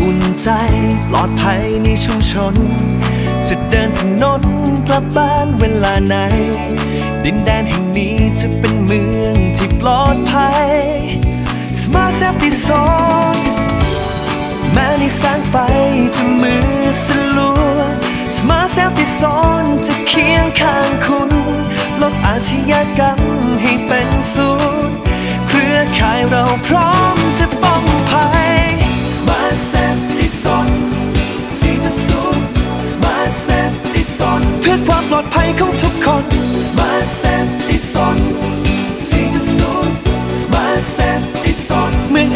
อุ่นใจ ปลอดภัยในชุมชน จะเดินถนนกลับบ้านเวลาไหน ดินแดนแห่งนี้จะเป็นเมืองที่ปลอดภัย Smart Safety Zone แม้ในแสงไฟจะมือสลัว Smart Safety Zone จะเคียงข้างคุณลดอาชญากรรมให้เป็นศูนย์เครือข่ายเราพร้อม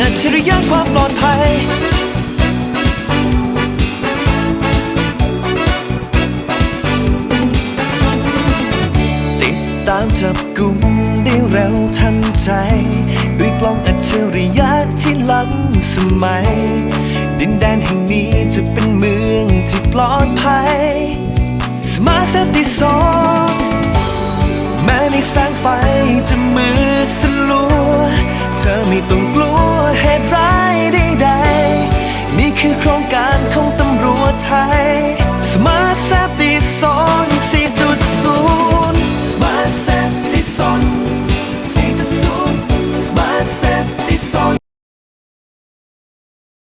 อัจฉริยะความปลอดภัย ติดตามจับกลุ่มได้เร็วทันใจ ด้วยกล้องอัจฉริยะที่ล้ำสมัย ดินแดนแห่งนี้จะเป็นเมืองที่ปลอดภัย Smart Safety Zone